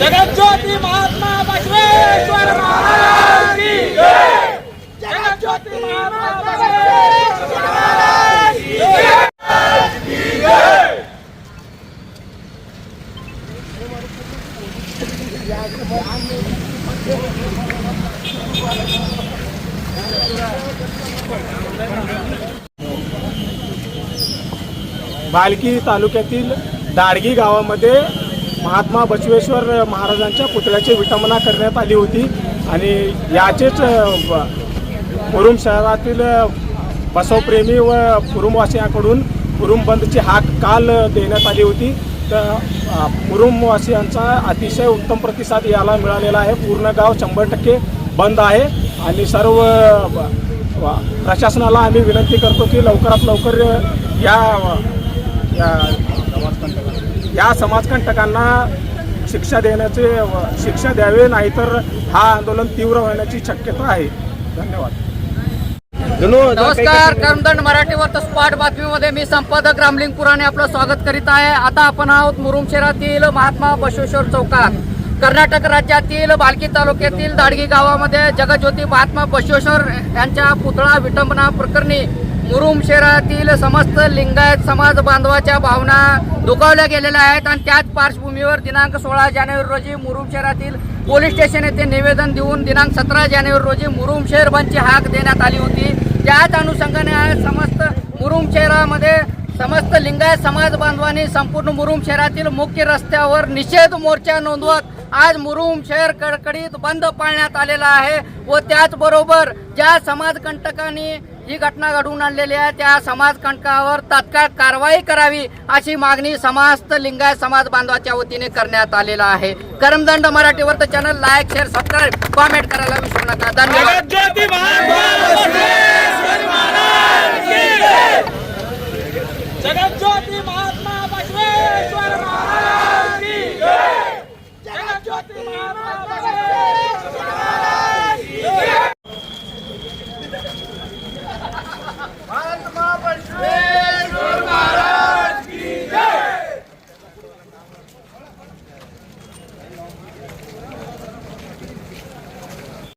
जगज्योती महात्मा बसवेश्वर महाराज की जय। जगज्योती महात्मा बसवेश्वर महाराज की जय। बालकी तालुक्यातील दाडगी गावामध्ये महात्मा बसवेश्वर महाराजांच्या पुतळ्याची विटंबना करण्यात आली होती आणि याचेच कुरुम शहरातील बसवप्रेमी व कुरुमवासियांकडून कुरुम बंदची हाक काल देण्यात आली होती. तर मुरुमवासियांचा अतिशय उत्तम प्रतिसाद याला मिळालेला आहे. पूर्ण गाव शंभर टक्के बंद आहे आणि सर्व प्रशासनाला आम्ही विनंती करतो की लवकरात लवकर या या या समाजकंटकांना शिक्षा देण्याचे शिक्षा द्यावे नाहीतर हा आंदोलन तीव्र होण्याची शक्यता आहे. धन्यवाद. नमस्कार करमदंड मराठीवर स्पॉट बातमीमध्ये मी संपादक रामलिंग पुराणे आपलं स्वागत करीत आहे. आता आपण आहोत मुरुम शहरातील महात्मा बसवेश्वर चौकात. कर्नाटक राज्यातील बालकी तालुक्यातील दाडगी गावामध्ये जगज्योती महात्मा बसवेश्वर यांच्या पुतळा विटंबना प्रकरणी मुरुम शहरातील समस्त लिंगायत समाज बांधवाच्या भावना दुखावल्या गेलेल्या आहेत आणि त्याच पार्श्वभूमीवर दिनांक सोळा जानेवारी रोजी मुरुम शहरातील पोलीस स्टेशन येथे निवेदन देऊन दिनांक सतरा जानेवारी रोजी मुरुम शहर बंदची हाक देण्यात आली होती. त्याच अनुषंगाने आज समस्त मुरुम शहरामध्ये समस्त लिंगायत समाज बांधवांनी संपूर्ण मुरुम शहरातील मुख्य रस्त्यावर निषेध मोर्चा नोंदवत आज मुरुम शहर कडकडीत बंद पाळण्यात आलेला आहे व त्याचबरोबर ज्या समाजकंटकांनी ही घटना घडवून आणलेली आहे त्या समाजकंटकावर तात्काळ कारवाई करावी अशी मागणी समस्त लिंगायत समाज बांधवाच्या वतीने करण्यात आलेला आहे. करमदंड मराठीवर channel like share subscribe comment करायला विसरू नका. धन्यवाद.